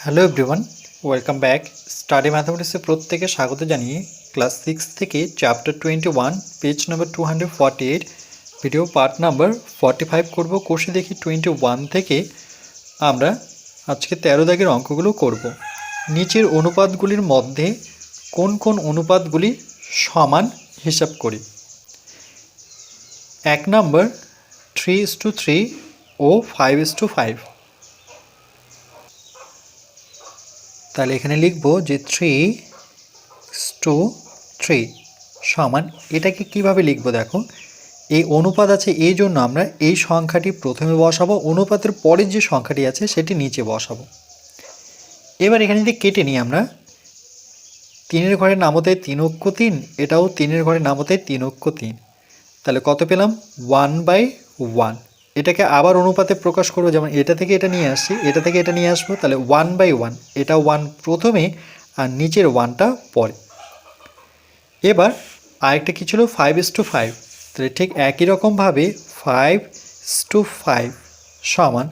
Hello everyone welcome back study ম্যাথামেটিক্সে প্রত্যেকে স্বাগত জানিয়ে ক্লাস সিক্স থেকে chapter twenty one page number two hundred forty eight video part number forty five করব কোর্সে দেখি টোয়েন্টি ওয়ান থেকে আমরা আজকে তেরো দাগের অঙ্কগুলো করব। নিচের অনুপাতগুলির মধ্যে কোন কোন অনুপাতগুলি সমান হিসাব করি? এক number three is to three O five is to five তাহলে এখানে লিখব যে থ্রি টু থ্রি সমান, এটাকে কীভাবে লিখব দেখো? এই অনুপাত আছে এই জন্য আমরা এই সংখ্যাটি প্রথমে বসাবো, অনুপাতের পরের যে সংখ্যাটি আছে সেটি নিচে বসাবো। এবার এখানে যদি কেটে নিই আমরা। তিনের ঘরের নামতায় তিন অক্ষ তিন, এটাও তিনের ঘরের নামতায় তিন অক্ষ তিন। তাহলে কত পেলাম? ওয়ান বাই ওয়ান এটাকে আবার অনুপাতে প্রকাশ করব, যেমন এটা থেকে এটা নিয়ে আসছি, এটা থেকে এটা নিয়ে আসব, তাহলে ওয়ান বাই ওয়ান এটা ওয়ান প্রথমে আর নিচের ওয়ানটা পরে। এবার আরেকটা কী ছিল? ফাইভ ইস টু ফাইভ তাহলে ঠিক একই রকমভাবে ফাইভ টু ফাইভ সমান,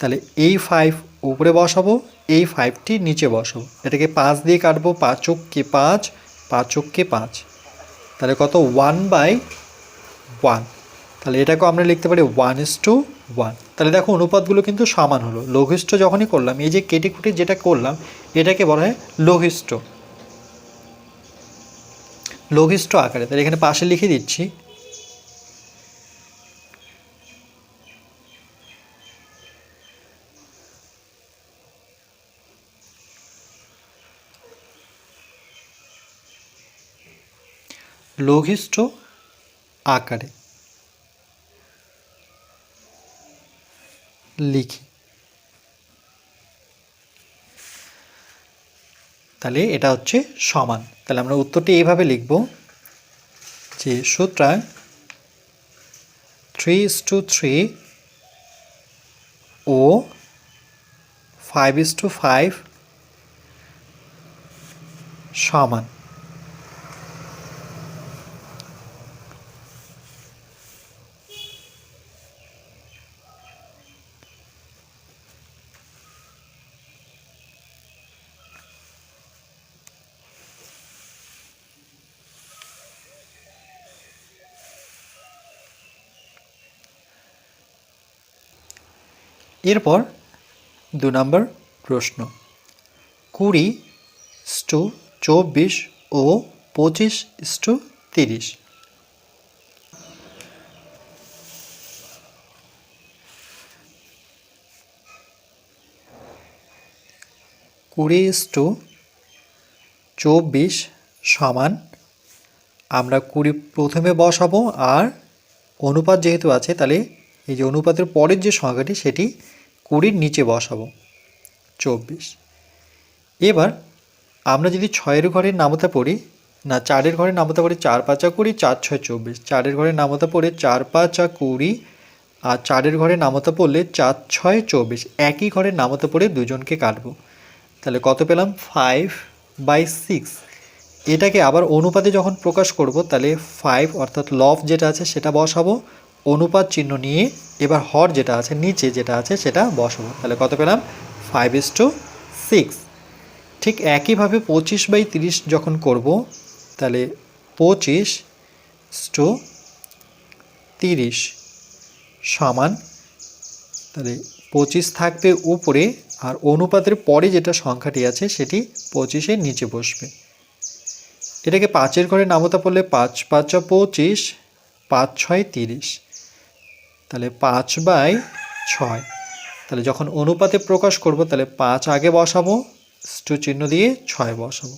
তাহলে এই ফাইভ উপরে বসাবো, এই ফাইভটি নিচে বসাবো। এটাকে পাঁচ দিয়ে কাটবো পাঁচককে পাঁচ পাঁচককে পাঁচ। তাহলে কত? ওয়ান বাই ওয়ান তাহলে এটাকেও আমরা লিখতে পারি ওয়ান ইস টু ওয়ান তাহলে দেখো অনুপাতগুলো কিন্তু সমান হলো। লঘিষ্ঠ যখনই করলাম, এই যে কেটে কুটে যেটা করলাম, এটাকে বলা হয় লঘিষ্ঠ। লঘিষ্ঠ আকারে। তাহলে এখানে পাশে লিখে দিচ্ছি। লঘিষ্ঠ আকারে। লিখি। তাহলে এটা হচ্ছে সমান। তাহলে আমরা উত্তরটি এইভাবে লিখব যে সুতরাং থ্রি ইস টু থ্রি ও ফাইভ ইস টু ফাইভ সমান। এরপর দু নম্বর প্রশ্ন। কুড়ি স্টু চব্বিশ ও পঁচিশ স্টু তিরিশ। কুড়ি স্টু চব্বিশ সমান আমরা কুড়ি প্রথমে বসাবো আর অনুপাত যেহেতু আছে তাহলে এই যে অনুপাতের পরের যে সংখ্যাটি সেটি কুড়ির নিচে বসাবো। চব্বিশ। এবার আমরা যদি ছয়ের ঘরের নামতা পড়ি, না চারের ঘরের নামতা পড়ি চার পাঁচা কুড়ি, চার ছয় চব্বিশ। চারের ঘরের নামতা পড়ে চার পাঁচা কুড়ি, আর চারের ঘরে নামতা পড়লে চার ছয় চব্বিশ। একই ঘরের নামতা পড়ে দুজনকে কাটবো। তাহলে কত পেলাম? Five by six. এটাকে আবার অনুপাতে যখন প্রকাশ করব, তাহলে ফাইভ অর্থাৎ লফ যেটা আছে, সেটা বসাবো। অনুপাত চিহ্ন নিয়ে এবার হর যেটা আছে, নিচে যেটা আছে সেটা বসাবো। তাহলে কত পেলাম? ফাইভ ইস টু সিক্স ঠিক একইভাবে পঁচিশ বাই তিরিশ যখন করব, তাহলে পঁচিশ টু তিরিশ সমান, তাহলে পঁচিশ থাকবে উপরে আর অনুপাতের পরে যেটা সংখ্যাটি আছে সেটি পঁচিশের নিচে বসবে। এটাকে পাঁচের ঘরে নামতা পড়লে পাঁচ, পাঁচা পঁচিশ, পাঁচ ছয় তিরিশ। তাহলে পাঁচ বাই ছয়। তাহলে যখন অনুপাতে প্রকাশ করব, তাহলে পাঁচ আগে বসাবো, স্টু চিহ্ন দিয়ে ছয় বসাবো।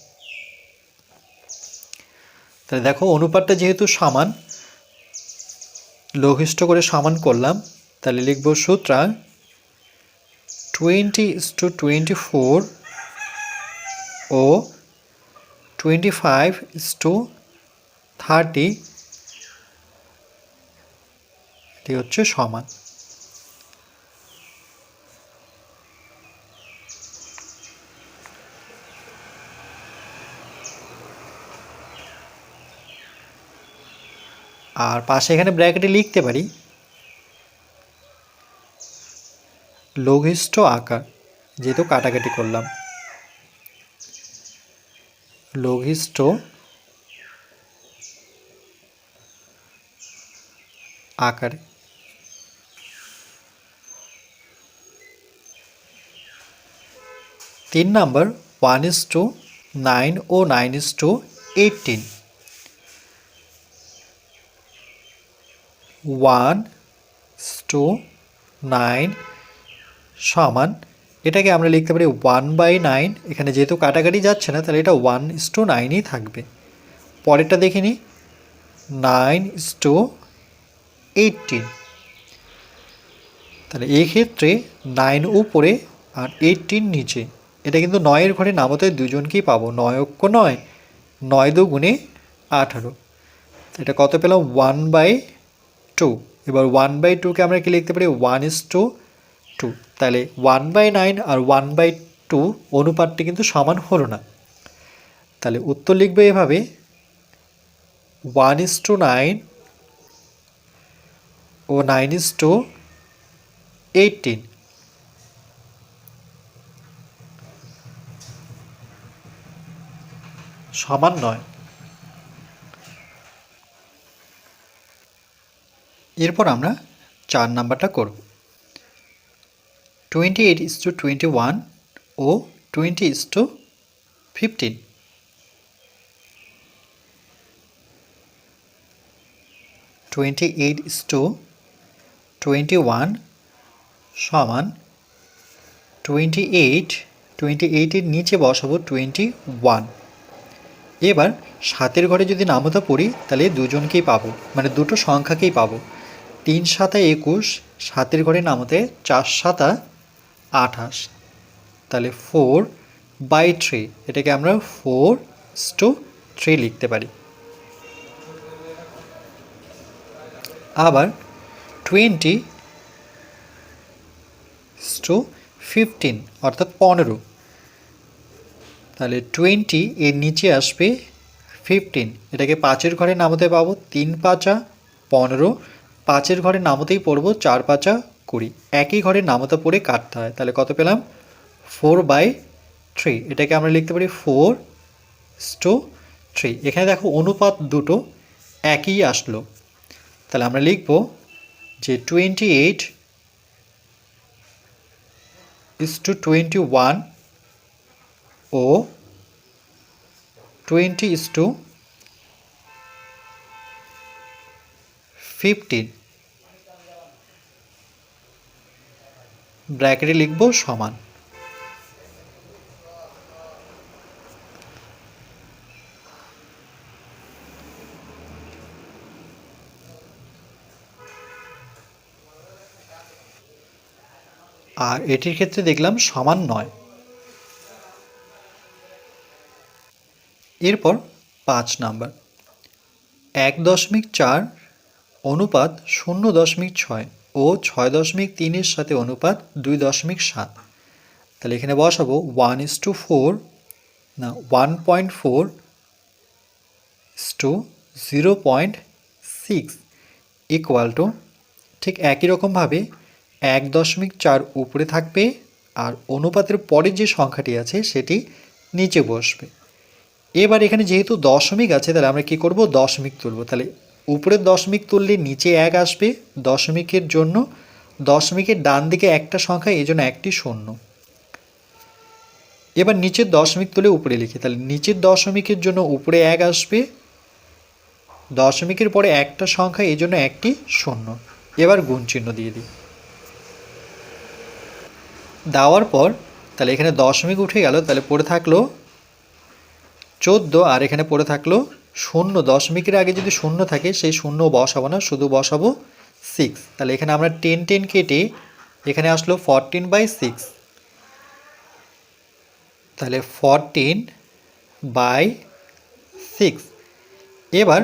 তাহলে দেখো অনুপাতটা যেহেতু সমান, লঘিষ্ঠ করে সমান করলাম, তাহলে লিখব সুতরাং টোয়েন্টি টু টোয়েন্টি ফোর ও টোয়েন্টি ফাইভ টু থার্টি এটি হচ্ছে সমান। আর পাশে এখানে ব্র্যাকেটে লিখতে পারি, লঘিষ্ঠ আকার, যেহেতু কাটাকাটি করলাম। লঘিষ্ঠ আকারে তিন number one is to nine O nine is to eighteen one to nine সমান, এটাকে আমরা লিখতে পারি ওয়ান বাই নাইন এখানে যেহেতু কাটাকাটি যাচ্ছে না, তাহলে এটা ওয়ান ইস টু নাইনই থাকবে। পরেরটা দেখে নিই নাইন ইস টু এইটিন তাহলে এক্ষেত্রে নাইন উপরে আর এইটিন নিচে। এটা কিন্তু নয়ের ঘরে নামতে দুজনকেই পাবো। নয় অক্ষ নয় নয় দু গুণে আঠারো। এটা কত পেলাম? ওয়ান বাই টু এবার ওয়ান বাই টুকে আমরা কি লিখতে পারি? ওয়ান ইস টু টু তাহলে ওয়ান বাই নাইন আর ওয়ান বাই টু অনুপাতটি কিন্তু সমান হলো না। তাহলে উত্তর লিখবে এভাবে। ওয়ান ইস টু নাইন ও নাইন ইস টু এইটিন সমান নয়। এরপর আমরা চার নাম্বারটা করব। Twenty eight is to twenty one O twenty is to fifteen twenty eight is to twenty one সমান টোয়েন্টি এইট টোয়েন্টি এইটের নিচে বসাবো টোয়েন্টি ওয়ান এবার সাতের ঘরে যদি নামতা পড়ি, তাহলে দুজনকেই পাবো মানে দুটো সংখ্যাকেই পাবো। তিন সাতা একুশ, সাতের ঘরে নামতে চার সাতা আঠাশ। তাহলে ফোর বাই থ্রি এটাকে আমরা ফোর টু থ্রি লিখতে পারি। আবার টোয়েন্টি টু ফিফটিন অর্থাৎ পনেরো। তাহলে টোয়েন্টি এর নিচে আসবে ফিফটিন এটাকে পাঁচের ঘরে নামতে পাবো, তিন পাঁচা পনেরো। পাঁচের ঘরে নামতেই পড়ব, চার পাঁচা কুড়ি। একই ঘরে নামতা পড়ে কাটতে হয়। তাহলে কত পেলাম? ফোর বাই থ্রি এটাকে আমরা লিখতে পারি ফোর টু থ্রি এখানে দেখো অনুপাত দুটো একই আসলো। তাহলে আমরা লিখব যে twenty eight is to twenty one O twenty is to fifteen ব্র্যাকেটে লিখব সমান. আর এটির ক্ষেত্রে দেখলাম সমান নয়। এরপর পাঁচ নাম্বার। এক দশমিক চার অনুপাত শূন্য দশমিক ছয় ও ছয় দশমিক তিনের সাথে অনুপাত দুই দশমিক সাত। তাহলে এখানে বসাবো ওয়ান ইস টু ফোর না one point four is to zero point six equal to ঠিক একই রকমভাবে এক দশমিক চার উপরে থাকবে আর অনুপাতের পরের যে সংখ্যাটি আছে সেটি নিচে বসবে। এবার এখানে যেহেতু দশমিক আছে, তাহলে আমরা কি করব? দশমিক তুলব। তাহলে উপরের দশমিক তুললে নিচে এক আসবে দশমিকের জন্য। দশমিকের ডান দিকে একটা সংখ্যা, এই জন্য একটি শূন্য। এবার নিচের দশমিক তুলে উপরে লিখি। তাহলে নিচের দশমিকের জন্য উপরে এক আসবে, দশমিকের পরে একটা সংখ্যা, এই জন্য একটি শূন্য। এবার গুণ চিহ্ন দিয়ে দিই। দেওয়ার পর, তাহলে এখানে দশমিক উঠে গেল, তাহলে পড়ে থাকল চোদ্দ, আর এখানে পড়ে থাকল শূন্য, দশমিকের আগে যদি শূন্য থাকে, সেই শূন্য বসাবো না, শুধু বসাবো সিক্স তাহলে এখানে আমরা টেন টেন কেটে এখানে আসলো ফরটিন বাই সিক্স তাহলে ফরটিন বাই সিক্স এবার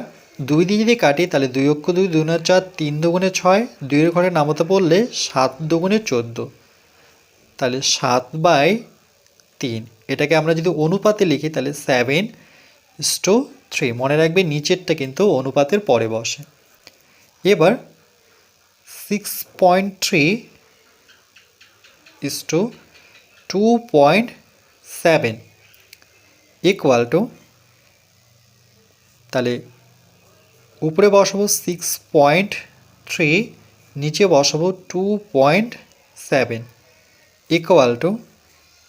দুই দিয়ে যদি কাটি, তাহলে দুই অক্ষ দুই দুই চার, তিন দুগুণে ছয়, দুইয়ের ঘরে নামতে পড়লে সাত দুগুণে চোদ্দ। তাহলে সাত বাই তিন। এটাকে আমরা যদি অনুপাতে লিখি, তাহলে সেভেন স্টো থ্রি মনে রাখবে নিচেরটা কিন্তু অনুপাতের পরে বসে। এবার six point three is to two point seven equal to তাহলে উপরে বসাবো সিক্স পয়েন্ট থ্রি নিচে বসাবো two point seven equal to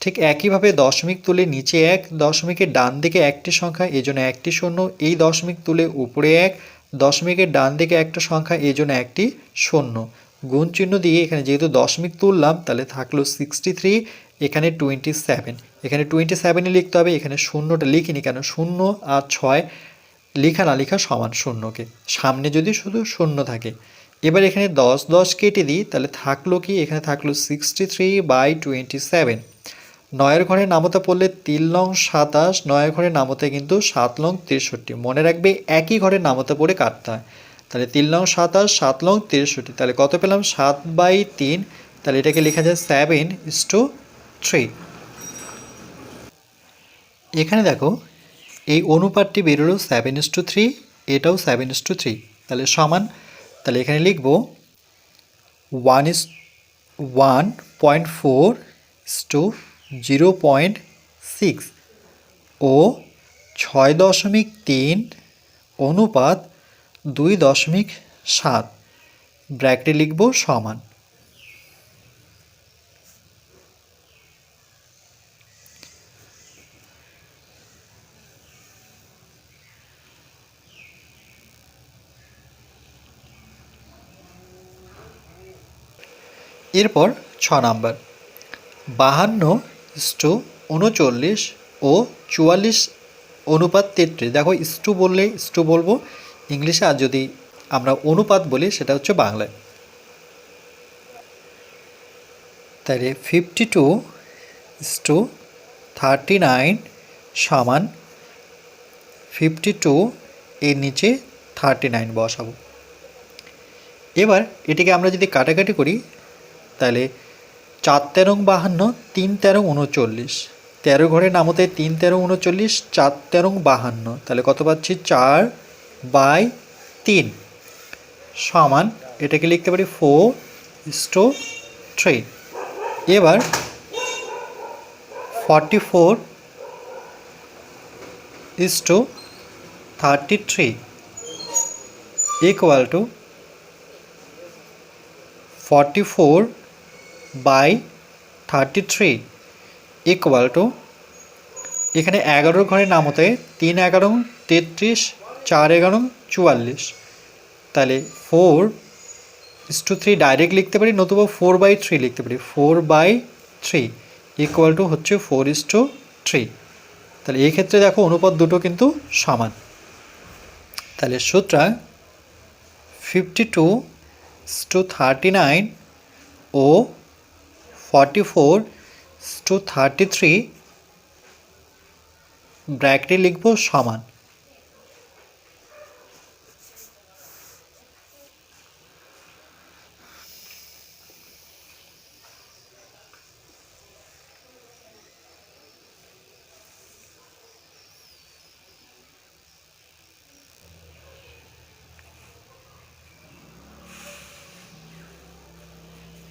ঠিক একইভাবে দশমিক তুলে নিচে এক, দশমিকের ডান দিকে একটি সংখ্যা এই জন্য একটি শূন্য, এই দশমিক তুলে উপরে এক, দশমিকের ডান দিকে একটা সংখ্যা এই জন্য একটি শূন্য। গুণ চিহ্ন দিয়ে এখানে যেহেতু দশমিক তুললাম, তাহলে থাকল সিক্সটি থ্রি এখানে টোয়েন্টি সেভেন এখানে টোয়েন্টি সেভেনে লিখতে হবে, এখানে শূন্যটা লিখিনি কেন? শূন্য আর ছয় লেখা না লেখা সমান শূন্যকে। সামনে যদি শুধু শূন্য থাকে। এবার এখানে দশ দশ কেটে দিই, তাহলে থাকল কি? এখানে থাকল sixty three by twenty seven নয়ের ঘরে নামতে পড়লে তিন লং সাতাশ, নয়ের ঘরে নামতে কিন্তু সাত লং তেষট্টি। মনে রাখবে একই ঘরে নামতে পড়ে কাটতে হয় তাহলে তিন লং সাতাশ সাত লং তেষট্টি। তাহলে কত পেলাম? সাত বাই তিন। তাহলে এটাকে লেখা যায় সেভেন ইস টু থ্রি এখানে দেখো, এই অনুপাতটি বেরোলো সেভেন ইস টু থ্রি এটাও সেভেন ইস টু থ্রি তাহলে সমান, তাহলে এখানে লিখব one is one point four is to zero point six ও ছয় দশমিক তিন অনুপাত দুই দশমিক সাত। ব্র্যাকেটে লিখব সমান। এরপর ছ নাম্বার। বাহান্ন ইস্টু উনচল্লিশ ও চুয়াল্লিশ অনুপাত তেত্রিশ। দেখো ইস্টু বললে, স্টু বলব, ইংলিশে আর যদি আমরা অনুপাত বলি, সেটা হচ্ছে বাংলায় তাহলে fifty two is to thirty nine সমান ফিফটি টু এর নিচে থার্টি নাইন বসাবো। এবার এটিকে আমরা যদি কাটাকাটি করি, তাহলে চার তেরো বাহান্ন, তিন তেরো উনচল্লিশ। তেরো ঘরে নামতে তিন তেরো উনচল্লিশ, চার তেরো বাহান্ন। তাহলে কত পাচ্ছি? চার বাই তিন। সমান, এটাকে লিখতে পারি ফোর স্টো থ্রি এবার forty four is to thirty three equal to forty four by thirty three equal to এখানে এগারো ঘরে নামতে তিন এগারো, তেত্রিশ, চার এগারো, চুয়াল্লিশ। তাহলে four is to three direct লিখতে পারি, নতুবা ফোর বাই থ্রি লিখতে পারি। Four by three equal to হচ্ছে ফোর ইস টু থ্রি তাহলে এই ক্ষেত্রে দেখো অনুপাত দুটো কিন্তু সমান। তাহলে সুতরাং fifty two to thirty nine O forty four to thirty three ব্র্যাকেটে লিখব সমান।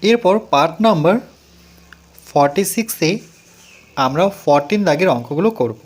এরপর পার্ট নাম্বার ফর্টি সিক্সে আমরা ফরটিন দাগের অঙ্কগুলো করব।